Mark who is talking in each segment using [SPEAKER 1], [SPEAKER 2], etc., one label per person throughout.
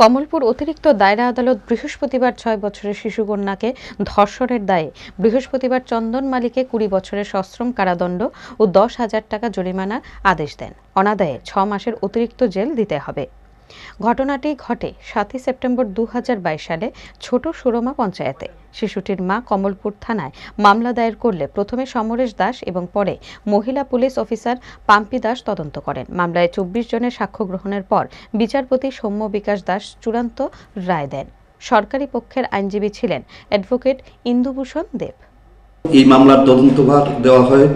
[SPEAKER 1] কমলপুর অতিরিক্ত দায়রা আদালত বৃহস্পতিবার ছয় বছরের শিশুকন্যাকে ধর্ষণের দায়ে বৃহস্পতিবার চন্দন মালিকে কুড়ি বছরের সশ্রম কারাদণ্ড ও দশ হাজার টাকা জরিমানার আদেশ দেন। অনাদায়ে ছ মাসের অতিরিক্ত জেল দিতে হবে। ঘটনাটি ঘটে সাতই সেপ্টেম্বর দু সালে ছোট সুরমা পঞ্চায়েতে। শিশুটির মা কমলপুর থানায় মামলা দায়ের করলে প্রথমে সমরেশ দাস এবং পরে মহিলা পুলিশ অফিসার পাম্পি দাস তদন্ত করেন। মামলায় চব্বিশ জনের সাক্ষ্য গ্রহণের পর বিচারপতি সৌম্য বিকাশ দাস চূড়ান্ত রায় দেন। সরকারি পক্ষের আইনজীবী ছিলেন অ্যাডভোকেট ইন্দুভূষণ দেব।
[SPEAKER 2] এই মামলার তদন্তভার দেওয়া হয়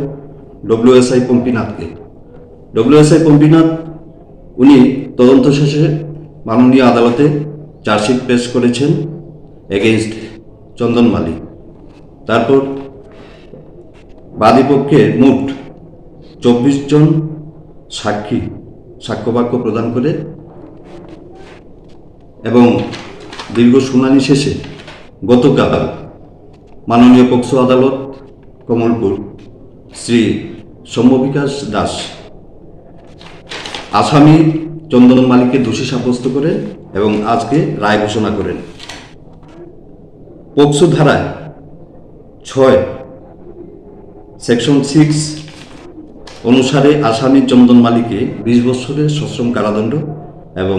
[SPEAKER 2] ডব্লিউএসআই পম্পিনাথকে। ডব্লিউএসআই পম্পিনাথ উনি তদন্ত শেষে মাননীয় আদালতে চার্জশিট পেশ করেছেন এগেইনস্ট চন্দন মালিক। তারপর বাদীপক্ষে মোট চব্বিশ জন সাক্ষী সাক্ষ্যবাক্য প্রদান করে এবং দীর্ঘ শুনানি শেষে গতকাল মাননীয় পক্ষ আদালত কমলপুর শ্রী সৌম্যবিকাশ দাস আসামি চন্দন মালিককে দোষী সাব্যস্ত করেন এবং আজকে রায় ঘোষণা করেন। পক্সো ধারায় ছয়, সেকশন সিক্স অনুসারে আসামি চন্দন মালিককে বিশ বছরের সশ্রম কারাদণ্ড এবং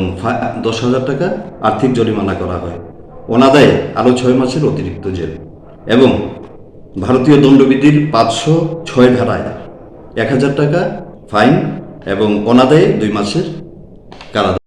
[SPEAKER 2] দশ হাজার টাকা আর্থিক জরিমানা করা হয়। অনাদায়ে আরও ছয় মাসের অতিরিক্ত জেল এবং ভারতীয় দণ্ডবিধির পাঁচশো ছয় ধারায় এক হাজার টাকা ফাইন এবং অনাদায়ে দুই মাসের কারাদণ্ড।